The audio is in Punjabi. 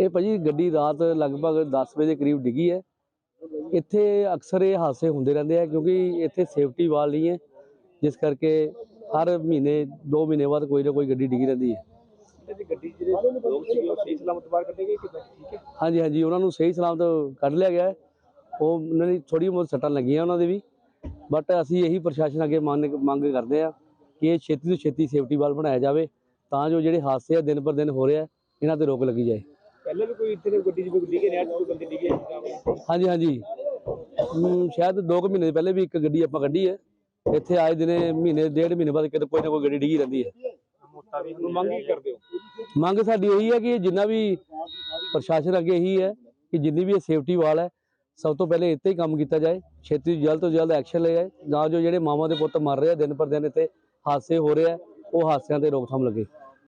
ਇਹ ਭਾਜੀ ਗੱਡੀ ਰਾਤ ਲਗਭਗ 10 ਵਜੇ ਦੇ ਕਰੀਬ ਡਿੱਗੀ ਹੈ। ਇੱਥੇ ਅਕਸਰ ਇਹ ਹਾਦਸੇ ਹੁੰਦੇ ਰਹਿੰਦੇ ਆ ਕਿਉਂਕਿ ਇੱਥੇ ਸੇਫਟੀ ਵਾਲ ਨਹੀਂ ਹੈ ਜਿਸ ਕਰਕੇ ਹਰ ਮਹੀਨੇ 2 ਮਹੀਨੇ ਬਾਅਦ ਕੋਈ ਨਾ ਕੋਈ ਗੱਡੀ ਡਿੱਗੀ ਰਹਿੰਦੀ ਹੈ। ਤੇ ਗੱਡੀ ਜਿਹੜੇ ਲੋਕ ਸੀਗੇ ਉਹ ਸਹੀ ਸਲਾਮਤ ਬਾਹਰ ਕੱਢੇ ਗਏ ਕਿਦਾਂ ਠੀਕ ਹੈ। ਹਾਂਜੀ ਹਾਂਜੀ ਉਹਨਾਂ ਨੂੰ ਸਹੀ ਸਲਾਮਤ ਕੱਢ ਲਿਆ ਗਿਆ ਉਹ ਉਹਨਾਂ ਦੀ ਥੋੜੀ ਬਹੁਤ ਸੱਟਾਂ ਲੱਗੀਆਂ ਉਹਨਾਂ ਦੇ ਵੀ। ਬਟ ਅਸੀਂ ਇਹੀ ਪ੍ਰਸ਼ਾਸਨ ਅੱਗੇ ਮੰਗ ਮੰਗ ਕਰਦੇ ਆ ਕਿ ਇਹ ਛੇਤੀ ਤੋਂ ਛੇਤੀ ਸੇਫਟੀ ਵਾਲ ਬਣਾਇਆ ਜਾਵੇ ਤਾਂ ਜੋ ਜਿਹੜੇ ਹਾਦਸੇ ਆ ਦਿਨ ਪਰ ਦਿਨ ਹੋ ਰਿਹਾ ਇਹਨਾਂ ਤੇ ਰੋਕ ਲੱਗੀ ਜਾਏ। ਪਹਿਲੇ ਵੀ ਕੋਈ ਇੱਥੇ ਦੀ ਗੱਡੀ ਜਿਵੇਂ ਡਿੱਗੇ ਨੇ ਅੱਜ ਕੋਈ ਬੰਦੇ ਡਿੱਗੇ ਹਾਂਜੀ ਹਾਂਜੀ। ਹਮ, ਸ਼ਾਇਦ 2 ਮਹੀਨੇ ਦੇ ਪਹਿਲੇ ਵੀ ਇੱਕ ਗੱਡੀ ਆਪਾਂ ਕੱਢੀ ਹੈ। ਇੱਥੇ ਆਏ ਦਿਨੇ ਮਹੀਨੇ ਡੇਢ ਮਹੀਨੇ ਬਾਅਦ ਕਿਤੇ ਕੋਈ ਨਾ ਕੋਈ ਗੱਡੀ ਡਿੱਗੀ ਰਹਿੰਦੀ ਹੈ। ਮੋਤਾ ਵੀ ਨੂੰ ਮੰਗ ਹੀ ਕਰਦੇ ਹੋ? ਮੰਗ ਸਾਡੀ ਇਹੀ ਹੈ ਕਿ ਜਿੰਨਾ ਵੀ ਪ੍ਰਸ਼ਾਸਨ ਅੱਗੇ ਇਹੀ ਹੈ ਕਿ ਜਿੰਨੀ ਵੀ ਇਹ ਸੇਫਟੀ ਵਾਲ ਹੈ ਸਭ ਤੋਂ ਪਹਿਲੇ ਇੱਥੇ ਹੀ ਕੰਮ ਕੀਤਾ ਜਾਏ। ਛੇਤੀ ਜਲਦ ਤੋਂ ਜਲਦ ਐਕਸ਼ਨ ਲਿਆ ਜਾਏ। ਤਾਂ ਜੋ ਜਿਹੜੇ ਮਾਵਾਂ ਦੇ ਪੁੱਤ ਮਰ ਰਹੇ ਆ ਦਿਨ ਪਰ ਦਿਨ ਇੱਥੇ ਹਾਦਸੇ ਹੋ ਰਹੇ ਆ ਉਹ ਹਾਦਸਿਆਂ ਤੇ ਰੋਕਥਾਮ ਲੱਗੇ।